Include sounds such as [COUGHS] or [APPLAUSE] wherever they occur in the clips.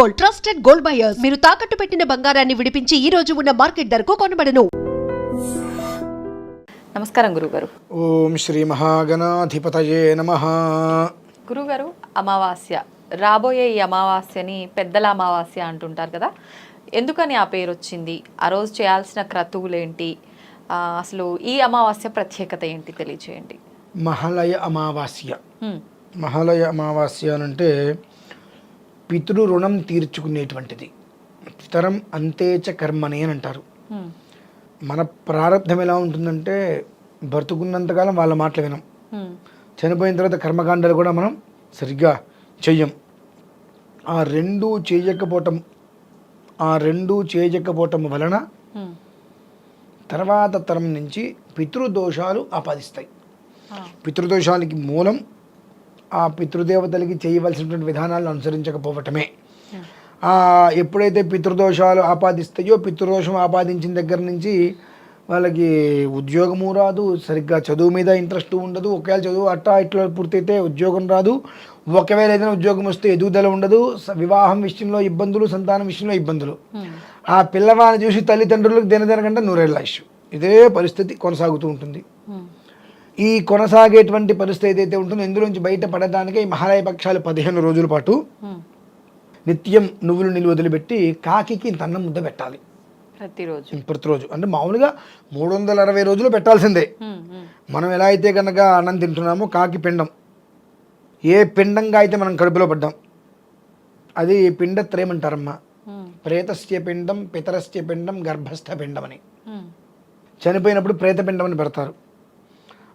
Gold trusted gold buyers. మీరు తాకట్టు పెట్టిన బంగారాన్ని విడిపించి ఈ రోజు ఉన్న మార్కెట్ ధరకు కొనబడను. నమస్కారం గురుగారు. ఓం శ్రీ మహాగణాధిపతయే నమ. గురుగారు అమావాస్య. రాబోయే ఈ అమావాస్యని పెద్దల అమావాస్య అంటుంటారు కదా? ఎందుకని ఆ పేరు వచ్చింది? ఆ రోజు చేయాల్సిన క్రతువులేంటి? అసలు ఈ అమావాస్య ప్రత్యేకత ఏంటి తెలియచేయండి. మహాలయ అమావాస్య. హ్మ్, మహాలయ అమావాస్య అని అంటే పితృ రుణం తీర్చుకునేటువంటిది. పితరం అంతేచ కర్మని అని అంటారు. మన ప్రారంధం ఎలా ఉంటుందంటే బ్రతుకున్నంతకాలం వాళ్ళ మాటలు వినం. చనిపోయిన తర్వాత కర్మకాండాలు కూడా మనం సరిగ్గా చెయ్యం. ఆ రెండు చేయకపోవటం ఆ రెండు చేయకపోవటం వలన. తర్వాత తరం నుంచి పితృదోషాలు ఆపాదిస్తాయి. పితృదోషాలకి మూలం ఆ పితృదేవతలకి చేయవలసినటువంటి విధానాలను అనుసరించకపోవటమే. ఎప్పుడైతే పితృదోషాలు ఆపాదిస్తాయో పితృదోషం ఆపాదించిన దగ్గర నుంచి వాళ్ళకి ఉద్యోగము రాదు సరిగ్గా చదువు మీద ఇంట్రెస్ట్ ఉండదు. ఒకవేళ చదువు అట్టా ఇట్లా పూర్తయితే ఉద్యోగం రాదు. ఒకవేళ ఏదైనా ఉద్యోగం వస్తే ఎదుగుదల ఉండదు. వివాహం విషయంలో ఇబ్బందులు సంతానం విషయంలో ఇబ్బందులు. హ్మ్, ఆ పిల్లవాడిని చూసి తల్లిదండ్రులకు దినదినకంటే నూరేళ్ళ ఆయుష్ ఇదే పరిస్థితి కొనసాగుతూ ఉంటుంది. హ్మ్, ఈ కొనసాగేటువంటి పరిస్థితి ఏదైతే ఉంటుందో ఇందులోంచి బయటపడడానికే ఈ మహాలయ పక్షాలు పదిహేను రోజుల పాటు. నిత్యం నువ్వులు నిలువ వదిలిపెట్టి కాకికి ఇంత అన్నం ముద్ద పెట్టాలి. ప్రతిరోజు. ప్రతిరోజు. అంటే మామూలుగా మూడు వందల అరవై రోజులు పెట్టాల్సిందే మనం ఎలా అయితే కనుక అన్నం తింటున్నామో కాకి పిండం. ఏ పిండంగా అయితే మనం కడుపులో పడ్డాం అది పిండత్రయమంటారమ్మా ప్రేతస్య పిండం పితరస్య పిండం గర్భస్థ పిండం అని. చనిపోయినప్పుడు ప్రేతపిండం అని పెడతారు.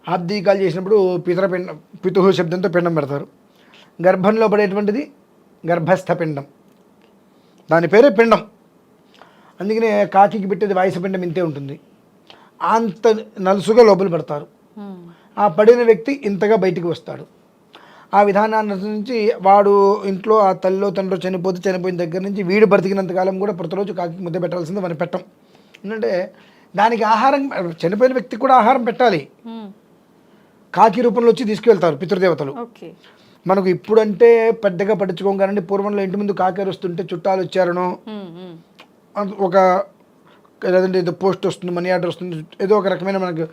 ఆబ్దీకాలు చేసినప్పుడు పితరపిండం పితుహు శబ్దంతో పిండం పెడతారు. గర్భంలో పడేటువంటిది గర్భస్థ పిండం. దాని పేరే పిండం. అందుకనే కాకికి పెట్టేది వాయుస పిండం ఇంతే ఉంటుంది. అంత నలుసుగా లోపల పెడతారు. ఆ పడిన వ్యక్తి ఇంతగా బయటికి వస్తాడు. ఆ విధానాన్ని అనుసరించి వాడు ఇంట్లో ఆ తల్లిలో తండ్రి చనిపోతే చనిపోయిన దగ్గర నుంచి వీడు బ్రతికినంత కాలం కూడా ప్రతిరోజు కాకి ముద్ద పెట్టాల్సింది మనం పెట్టం. ఎందుకంటే దానికి ఆహారం చనిపోయిన వ్యక్తికి కూడా ఆహారం పెట్టాలి. కాకి రూపంలో వచ్చి తీసుకువెళ్తారు పితృదేవతలు. మనకు ఇప్పుడంటే పెద్దగా పట్టించుకోం కానీ పూర్వంలో ఇంటి ముందు కాకేరు వస్తుంటే చుట్టాలు వచ్చారనో ఒక లేదంటే ఏదో పోస్ట్ వస్తుంది మనీ ఆర్డర్ వస్తుంది ఏదో ఒక రకమైన మనకు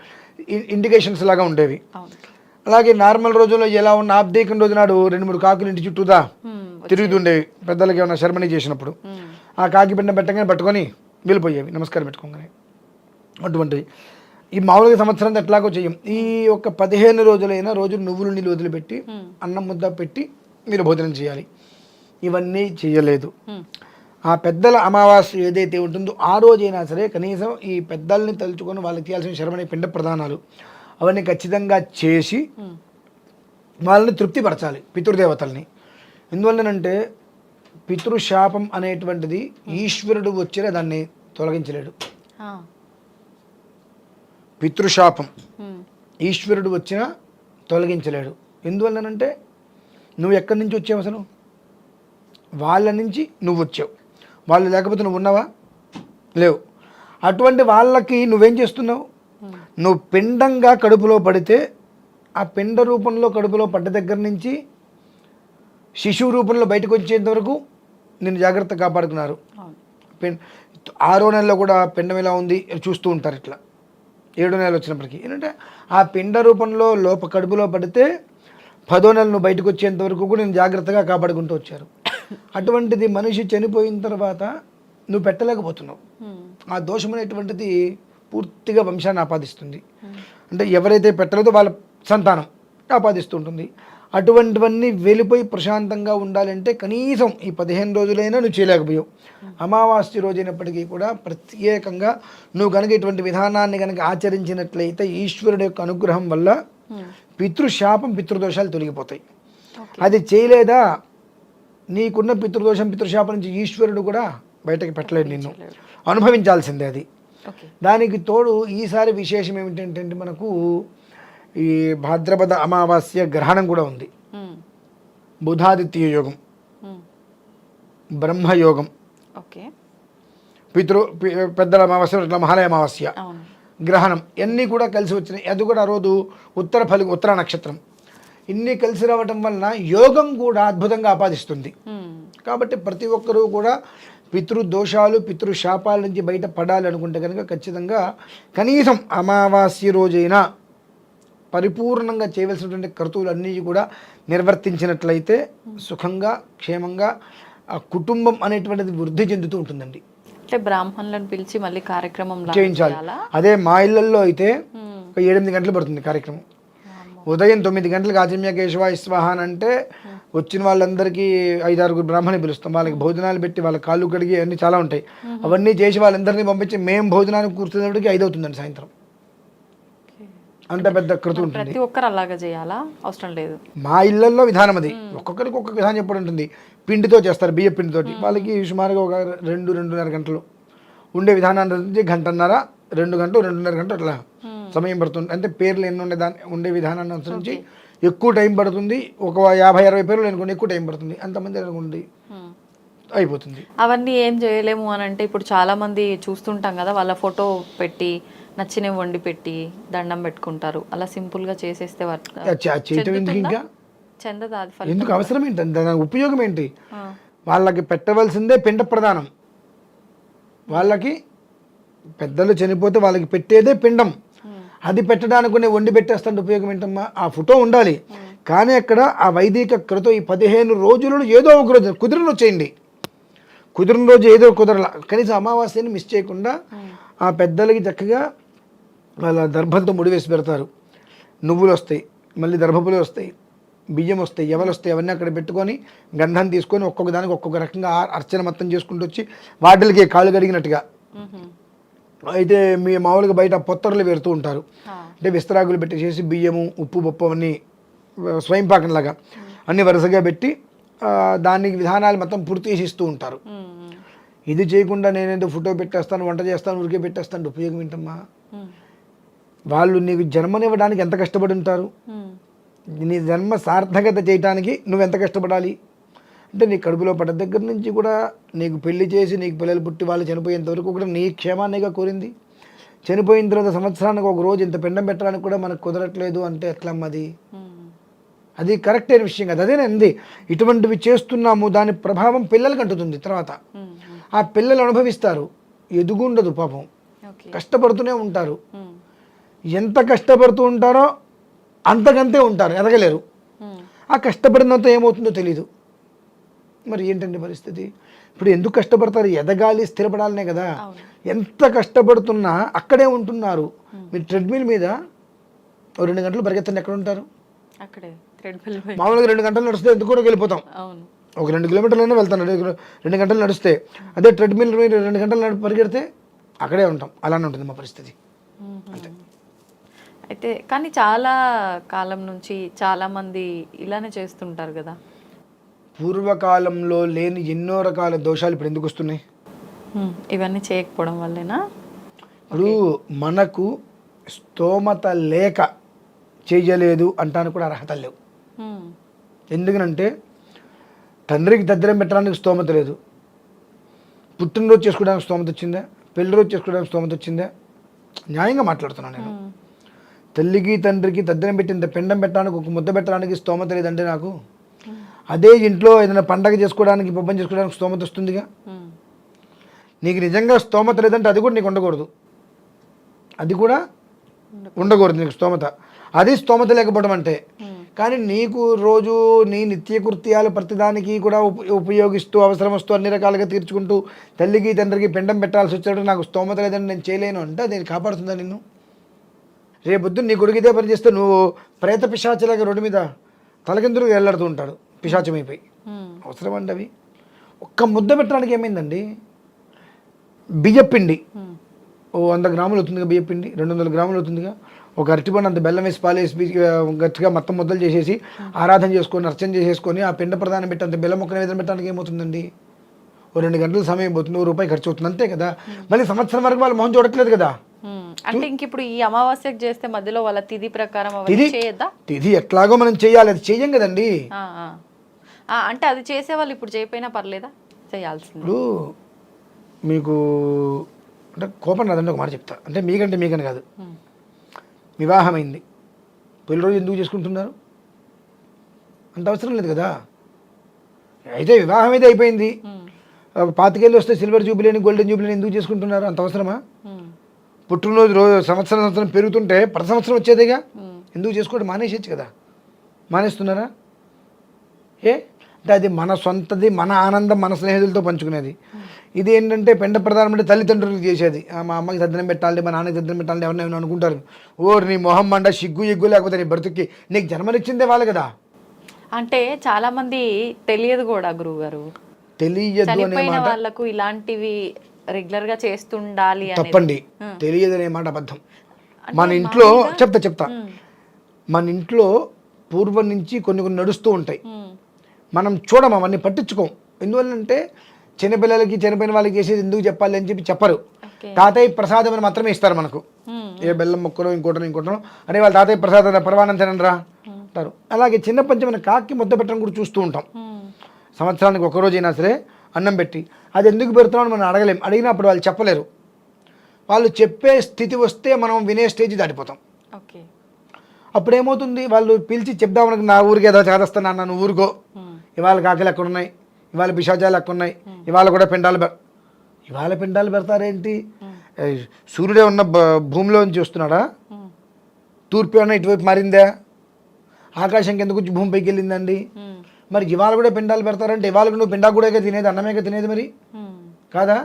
ఇండికేషన్స్ లాగా ఉండేవి. అలాగే నార్మల్ రోజుల్లో ఎలా ఉన్న ఆబ్దేకం రోజు నాడు రెండు మూడు కాకులు ఇంటి చుట్టూదా తిరుగుతుండేవి. పెద్దలకి ఏమైనా శర్మని చేసినప్పుడు. ఆ కాకి పిండం పెట్టగానే పట్టుకొని వెళ్ళిపోయేవి నమస్కారం పెట్టుకోగానే. అటువంటివి. ఈ మామూలుగా సంవత్సరం ఎట్లాగో చెయ్యం. ఈ ఒక పదిహేను రోజులైనా రోజు నువ్వులు నీళ్ళు వదిలిపెట్టి అన్నం ముద్ద పెట్టి మీరు భోజనం చేయాలి. ఇవన్నీ చేయలేదు. ఆ పెద్దల అమావాస్య ఏదైతే ఉంటుందో ఆ రోజైనా సరే కనీసం ఈ పెద్దల్ని తలుచుకొని వాళ్ళకి చేయాల్సిన శరమణి పిండ ప్రధానాలు అవన్నీ ఖచ్చితంగా చేసి. వాళ్ళని తృప్తిపరచాలి పితృదేవతల్ని. ఎందువల్లనంటే పితృశాపం అనేటువంటిది ఈశ్వరుడు వచ్చిన దాన్ని తొలగించలేడు. పితృశాపం. ఈశ్వరుడు వచ్చినా తొలగించలేడు. ఎందువల్లనంటే నువ్వు ఎక్కడి నుంచి వచ్చావు అసలు? వాళ్ళ నుంచి నువ్వు వచ్చావు. వాళ్ళు లేకపోతే నువ్వు ఉన్నావా? లేవు. అటువంటి వాళ్ళకి నువ్వేం చేస్తున్నావు? నువ్వు పిండంగా కడుపులో పడితే ఆ పిండ రూపంలో కడుపులో పడ్డ దగ్గర నుంచి శిశువు రూపంలో బయటకు వచ్చేంత వరకు నేను జాగ్రత్త కాపాడుకున్నారు. ఆరో నెలలో కూడా పిండం ఎలా ఉంది? చూస్తూ ఉంటారు ఇట్లా. ఏడో నెలలు వచ్చినప్పటికీ. ఏంటంటే ఆ పిండ రూపంలో లోప కడుపులో పడితే పదో నెల నువ్వు బయటకు వచ్చేంత వరకు కూడా నేను జాగ్రత్తగా కాపాడుకుంటూ వచ్చారు. [COUGHS] అటువంటిది మనిషి చనిపోయిన తర్వాత నువ్వు పెట్టలేకపోతున్నావు. హ్మ్. ఆ దోషం అనేటువంటిది పూర్తిగా వంశాన్ని ఆపాదిస్తుంది. అంటే ఎవరైతే పెట్టలేదో వాళ్ళ సంతానం ఆపాదిస్తుంటుంది అటువంటివన్నీ వెళ్ళిపోయి ప్రశాంతంగా ఉండాలంటే కనీసం ఈ పదిహేను రోజులైనా నువ్వు చేయలేకపోయావు. అమావాస్య రోజైనప్పటికీ కూడా ప్రత్యేకంగా నువ్వు కనుక ఇటువంటి విధానాన్ని కనుక ఆచరించినట్లయితే ఈశ్వరుడు యొక్క అనుగ్రహం వల్ల పితృశాపం పితృదోషాలు తొలగిపోతాయి. అది చేయలేదా? నీకున్న పితృదోషం పితృశాపం నుంచి ఈశ్వరుడు కూడా బయటకు పెట్టలేడు నిన్ను. అనుభవించాల్సిందే అది. దానికి తోడు ఈసారి విశేషం ఏమిటంటే మనకు ఈ భాద్రపద అమావాస్య గ్రహణం కూడా ఉంది. బుధాదిత్య యోగం. హ్మ్. బ్రహ్మయోగం. ఓకే. పితృ పెద్దల అమావాస్య ఇట్లా మహాలయ అమావాస్య. గ్రహణం. ఇవన్నీ కూడా కలిసి వచ్చినాయి. అది కూడా ఆ రోజు ఉత్తర ఫలి ఉత్తర నక్షత్రం. ఇన్ని కలిసి రావటం వలన యోగం కూడా అద్భుతంగా ఆపాదిస్తుంది. కాబట్టి ప్రతి ఒక్కరూ కూడా పితృ దోషాలు పితృ శాపాల నుంచి బయట పడాలి అనుకుంటే కనుక ఖచ్చితంగా కనీసం అమావాస్య రోజైనా పరిపూర్ణంగా చేయవలసినటువంటి కర్తవులన్నీ కూడా నిర్వర్తించినట్లయితే సుఖంగా క్షేమంగా ఆ కుటుంబం అనేటువంటిది వృద్ధి చెందుతూ ఉంటుందండి. అంటే బ్రాహ్మణులను పిలిచి మళ్ళీ కార్యక్రమం చేయించాలి? అదే మా ఇళ్ళల్లో అయితే ఒక ఎనిమిది గంటలు పడుతుంది కార్యక్రమం. ఉదయం తొమ్మిది గంటలకు ఆచమ్య కేశవ ఇస్వాహ అని అంటే వచ్చిన వాళ్ళందరికీ ఐదారుగురు బ్రాహ్మణి పిలుస్తాం. వాళ్ళకి భోజనాలు పెట్టి వాళ్ళ కాళ్ళు కడిగి అన్ని చాలా ఉంటాయి. అవన్నీ చేసి వాళ్ళందరినీ పంపించి మేము భోజనానికి కూర్చునేప్పటికి ఐదు అవుతుందండి సాయంత్రం. అంత పెద్ద కృతి ఉంటుంది. ప్రతి ఒక్కరు అలాగా చేయాలా? అవసరం లేదు. మా ఇళ్ళలో విధానం అది. ఒక్కొక్కరికి ఒక్కొక్క విధానం చెప్పడం ఉంటుంది. పిండితో చేస్తారు బియ్య పిండితోటి. వాళ్ళకి సుమారుగా ఒక రెండు రెండున్నర గంటలు ఉండే విధానాన్ని నుంచి గంటన్నర రెండు గంటలు రెండున్నర గంటలు అట్లా సమయం పడుతుంది. అంటే పేర్లు ఎన్ని ఉండే దాని ఉండే విధానాన్ని అనుసరించి ఎక్కువ టైం పడుతుంది. ఒక యాభై అరవై పేర్లు అనుకోండి ఎక్కువ టైం పడుతుంది. అంతమంది అనుకోండి. అయిపోతుంది. అవన్నీ ఏం చేయలేము అని అంటే ఇప్పుడు చాలా మంది చూస్తుంటాం కదా వాళ్ళ ఫోటో పెట్టి నచ్చినవి వండి పెట్టి దండం పెట్టుకుంటారు. అలా సింపుల్గా చేసేస్తే ఎందుకు ఇంకా? చెందదా అది ఫలితం? ఎందుకు అవసరం ఏంటి? దాని ఉపయోగం ఏంటి? వాళ్ళకి పెట్టవలసిందే పిండ ప్రధానం. వాళ్ళకి పెద్దలు చనిపోతే వాళ్ళకి పెట్టేదే పిండం. అది పెట్టడానికి నేను వండి పెట్టేస్తాను ఉపయోగం ఏంటమ్మా? ఆ ఫోటో ఉండాలి. కానీ అక్కడ ఆ వైదిక కృత ఈ పదిహేను రోజులలో ఏదో ఒక రోజు కుదిరిన రోజు చేయండి. కుదిరిన రోజు ఏదో కుదరల. కనీసం అమావాస్యని మిస్ చేయకుండా ఆ పెద్దలకి చక్కగా వాళ్ళ దర్భంతో ముడివేసి పెడతారు. నువ్వులు వస్తాయి మళ్ళీ దర్భపులు వస్తాయి బియ్యం వస్తాయి ఎవలు వస్తాయి అవన్నీ అక్కడ పెట్టుకొని గంధం తీసుకొని ఒక్కొక్క దానికి ఒక్కొక్క రకంగా అర్చన మొత్తం చేసుకుంటూ వచ్చి వాటికి కాళ్ళు కడిగినట్టుగా. అయితే మీ మామూలుగా బయట పొత్తర్లు పెడుతూ ఉంటారు. అంటే విస్తరాకులు పెట్టేసేసి బియ్యము ఉప్పు పప్పు అవన్నీ స్వయం పాకంలాగా అన్ని వరుసగా పెట్టి దానికి విధానాలు మొత్తం పూర్తి చేసి ఇస్తూ ఉంటారు. ఇది చేయకుండా నేనేదో ఫోటో పెట్టేస్తాను వంట చేస్తాను ఉరికే పెట్టేస్తాను ఉపయోగం ఏంటమ్మా? వాళ్ళు నీకు జన్మనివ్వడానికి ఎంత కష్టపడి ఉంటారు? నీ జన్మ సార్థకత చేయడానికి నువ్వు ఎంత కష్టపడాలి? అంటే నీ కడుపులో పడ్డ దగ్గర నుంచి కూడా నీకు పెళ్ళి చేసి నీకు పిల్లలు పుట్టి వాళ్ళు చనిపోయేంత వరకు కూడా నీ క్షేమాన్నిగా కోరింది. చనిపోయిన తర్వాత సంవత్సరానికి ఒక రోజు ఇంత పిండం పెట్టడానికి కూడా మనకు కుదరట్లేదు అంటే ఎట్లమ్మది? అది కరెక్ట్ అయిన విషయం కదా. అదేనంది ఇటువంటివి చేస్తున్నాము దాని ప్రభావం పిల్లలకి అంటుతుంది తర్వాత. ఆ పిల్లలు అనుభవిస్తారు. ఎదుగుండదు పాపం. కష్టపడుతూనే ఉంటారు. ఎంత కష్టపడుతూ ఉంటారో అంతకంతే ఉంటారు ఎదగలేరు. ఆ కష్టపడినంత ఏమవుతుందో తెలీదు. మరి ఏంటండి పరిస్థితి? ఇప్పుడు ఎందుకు కష్టపడతారు? ఎదగాలి స్థిరపడాలనే కదా. ఎంత కష్టపడుతున్నా అక్కడే ఉంటున్నారు. మీరు ట్రెడ్మిల్ మీద రెండు గంటలు పరిగెత్తండి ఎక్కడ ఉంటారు? మామూలుగా రెండు గంటలు నడిస్తే ఎందుకు కూడా వెళ్ళిపోతాం? ఒక రెండు కిలోమీటర్లైనా వెళ్తాను రెండు గంటలు నడిస్తే. అదే ట్రెడ్మిల్ మీద రెండు గంటలు పరిగెడితే అక్కడే ఉంటాం. అలానే ఉంటుంది మా పరిస్థితి. మ్మ్. అయితే కానీ చాలా కాలం నుంచి చాలా మంది ఇలానే చేస్తుంటారు కదా. పూర్వకాలంలో లేని ఎన్నో రకాల దోషాలు ఇప్పుడు ఎందుకు వస్తున్నాయి. ఇవన్నీ చేయకపోవడం వల్లేనా? ఇప్పుడు మనకు స్తోమత లేక చేయలేదు అంటానికి కూడా అర్హత లేవు. ఎందుకనంటే తండ్రికి దద్దరం పెట్టడానికి స్తోమత లేదు. పుట్టినరోజు చేసుకోవడానికి స్తోమత వచ్చిందా? పెళ్ళి రోజు చేసుకోవడానికి స్తోమత వచ్చిందా? న్యాయంగా మాట్లాడుతున్నాను నేను. తల్లికి తండ్రికి తద్దరం పెట్టింత పిండం పెట్టడానికి ఒక ముద్ద పెట్టడానికి స్తోమత లేదంటే నాకు. అదే ఇంట్లో ఏదైనా పండగ చేసుకోవడానికి పబ్బం చేసుకోవడానికి స్తోమత వస్తుందిగా. నీకు నిజంగా స్తోమత లేదంటే అది కూడా నీకు ఉండకూడదు. అది కూడా ఉండకూడదు నీకు స్తోమత. అది స్తోమత లేకపోవడం అంటే. కానీ నీకు రోజు నీ నిత్యకృత్యాలు ప్రతిదానికి కూడా ఉప ఉపయోగిస్తూ అవసరం వస్తూ అన్ని రకాలుగా తీర్చుకుంటూ తల్లికి తండ్రికి పిండం పెట్టాల్సి వచ్చేటప్పుడు నాకు స్తోమత లేదని నేను చేయలేను అంటే అది కాపాడుతుందా నిన్ను? రేపొద్దు నీ కొడుకు ఇదే పని చేస్తే నువ్వు ప్రేత పిశాచలాగా రోడ్డు మీద తలకిందులు వెళ్ళాడుతూ ఉంటాడు. పిశాచమైపోయి. అవసరం అండి అవి. ఒక్క ముద్ద పెట్టడానికి ఏమైందండి? బియ్యపిండి. ఓ వంద గ్రాములు అవుతుందిగా బియ్యపిండి రెండు వందల గ్రాములు అవుతుందిగా. ఒక అరటిపండు అంత బెల్లం వేసి పాలేసి గట్టిగా మొత్తం ముద్దలు చేసేసి ఆరాధన చేసుకొని అర్చన చేసేసుకొని ఆ పిండ ప్రదానం పెట్టి అంత బెల్లం మొక్క నివేదన పెట్టడానికి ఏమవుతుందండి? ఓ రెండు గంటల సమయం పోతుంది. ఓ రూపాయి ఖర్చు అవుతుంది. అంతే కదా. మళ్ళీ సంవత్సరం వరకు వాళ్ళు మొహం చూడట్లేదు కదా. అంటే ఇంక ఇప్పుడు ఈ అమావాస్యకు చేస్తే మధ్యలో వాళ్ళ తిథి ప్రకారం తిది చేయొద్దా? ఇది ఎట్లాగో మనం చేయాలి అది చెయ్యం కదండి. అంటే అది చేసే వాళ్ళు ఇప్పుడు చేయకపోయినా పర్లేదా? చేయాల్సింది. ఇప్పుడు మీకు అంటే కోపం రాదండి ఒక మాట చెప్తా. అంటే మీకంటే మీకని కాదు. వివాహమైంది. పెళ్ళి రోజు ఎందుకు చేసుకుంటున్నారు? అంత అవసరం లేదు కదా. అయితే వివాహం అయితే అయిపోయింది. పాతికేళ్ళు వస్తే సిల్వర్ జూబిలీని గోల్డెన్ జూబిలీని ఎందుకు చేసుకుంటున్నారు? అంత అవసరమా? పుట్టినరోజు రోజు సంవత్సరం సంవత్సరం పెరుగుతుంటే ప్రతి సంవత్సరం వచ్చేదేగా? ఎందుకు చేసుకోవడం మానేసేయచ్చు కదా. మానేస్తున్నారా? ఏ? అంటే అది మన సొంతది మన ఆనందం మన స్నేహితులతో పంచుకునేది. ఇది ఏంటంటే పెండ ప్రధానం అంటే తల్లిదండ్రులకు చేసేది మా అమ్మకి తద్దనం పెట్టాలి మా నాన్నకి తద్దనం పెట్టాలి ఎవరిని ఏమైనా అనుకుంటారు. ఓ నీ మొహం మండ సిగ్గు ఎగ్గు లేకపోతే నీ బ్రతుక్కి నీకు జన్మనిచ్చిందే వాళ్ళు కదా. అంటే చాలా మంది తెలియదు కూడా గురువు గారు తెలియదు వాళ్ళకు ఇలాంటివి రెగ్యులర్గా చేస్తుండాలి తప్పండి. తెలియదు అనే మాట అబద్ధం. మన ఇంట్లో చెప్తా చెప్తా. మన ఇంట్లో పూర్వం నుంచి కొన్ని కొన్ని నడుస్తూ ఉంటాయి. మనం చూడం అవన్నీ పట్టించుకోం. ఎందువల్లంటే చిన్నపిల్లలకి చనిపోయిన వాళ్ళకి చేసేది ఎందుకు చెప్పాలి అని చెప్పి చెప్పరు. తాతయ్య ప్రసాదం అని మాత్రమే ఇస్తారు మనకు. ఏ బెల్లం మొక్కలు ఇంకోటో ఇంకోటో అరే వాళ్ళ తాతయ్య ప్రసాదం పరవానం తినండిరా అంటారు. అలాగే చిన్న పంచమైన కాకి ముద్ద పెట్టడం కూడా చూస్తూ ఉంటాం. సంవత్సరానికి ఒక రోజు అయినా సరే అన్నం పెట్టి. అది ఎందుకు పెడుతున్నామని మనం అడగలేం. అడిగినప్పుడు వాళ్ళు చెప్పలేరు. వాళ్ళు చెప్పే స్థితి వస్తే మనం వినే స్టేజ్ దాటిపోతాం. ఓకే. అప్పుడు ఏమవుతుంది వాళ్ళు పిలిచి చెప్దామనుకు నా ఊరికి ఏదో చేదస్తాను అన్న నువ్వు ఊరుకో. ఇవాళ కాకలు ఎక్కడ ఉన్నాయి. ఇవాళ పిశాచాలు ఎక్కడ ఉన్నాయి. ఇవాళ కూడా పిండాలు పె ఇవాళ పిండాలు పెడతారేంటి? సూర్యుడే ఉన్న భూమిలో నుంచి వస్తున్నాడా ఉమ్, తూర్పు ఏమన్నా ఇటువైపు మారిందా? ఆకాశంకి ఎందుకు వచ్చి భూమిపైకి వెళ్ళిందండి? మరి ఇవాళ కూడా పిండాలు పెడతారంటే ఇవాళ నువ్వు పిండా కూడా తినేది అన్నమేగా తినేది మరి? కాదా?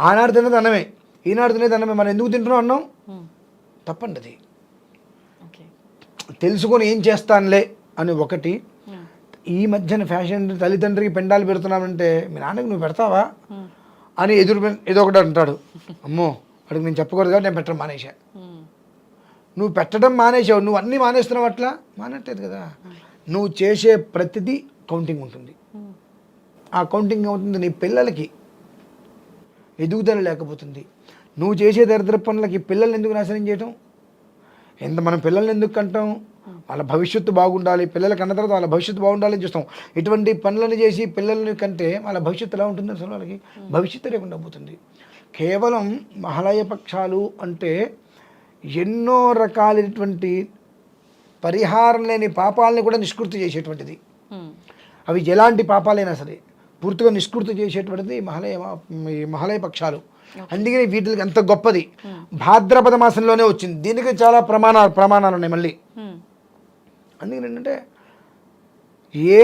ఆనాడు తినేది అన్నమే. ఈనాడు తినేది అన్నమే. మనం ఎందుకు తింటున్నాం అన్నం? తప్పండి అది. తెలుసుకొని ఏం చేస్తానులే అని ఒకటి. ఈ మధ్యన ఫ్యాషన్ తల్లిదండ్రికి పెండాలు పెడుతున్నామంటే మీ నాన్నకి నువ్వు పెడతావా? అని ఎదురు ఏదో ఒకటి అంటాడు. అమ్మో అడిగి నేను చెప్పకూడదు కాబట్టి నేను పెట్టడం మానేశా. నువ్వు పెట్టడం మానేసావు నువ్వు అన్నీ మానేస్తున్నావు అట్లా? మానట్లేదు కదా. నువ్వు చేసే ప్రతిదీ కౌంటింగ్ ఉంటుంది. ఆ కౌంటింగ్ ఏమవుతుంది? నీ పిల్లలకి ఎదుగుదల లేకపోతుంది. నువ్వు చేసే దరిద్ర పనులకి పిల్లల్ని ఎందుకు నాశనం చేయటం? ఎంత మనం పిల్లల్ని ఎందుకు కంటాం? వాళ్ళ భవిష్యత్తు బాగుండాలి. పిల్లలకి అన్న తర్వాత వాళ్ళ భవిష్యత్తు బాగుండాలని చూస్తాం. ఇటువంటి పనులను చేసి పిల్లల్ని కంటే వాళ్ళ భవిష్యత్తు ఎలా ఉంటుంది అసలు వాళ్ళకి భవిష్యత్తు లేకుండా పోతుంది కేవలం మహాలయ పక్షాలు అంటే ఎన్నో రకాలైనటువంటి పరిహారం లేని పాపాలని కూడా నిష్కృతి చేసేటువంటిది. అవి ఎలాంటి పాపాలైనా సరే పూర్తిగా నిష్కృతి చేసేటువంటిది మహాలయ ఈ మహాలయ పక్షాలు. అందుకని వీటికి ఎంత గొప్పది. భాద్రపద మాసంలోనే వచ్చింది. దీనికి చాలా ప్రమాణాలు ప్రమాణాలు ఉన్నాయి మళ్ళీ. అందుకని ఏంటంటే ఏ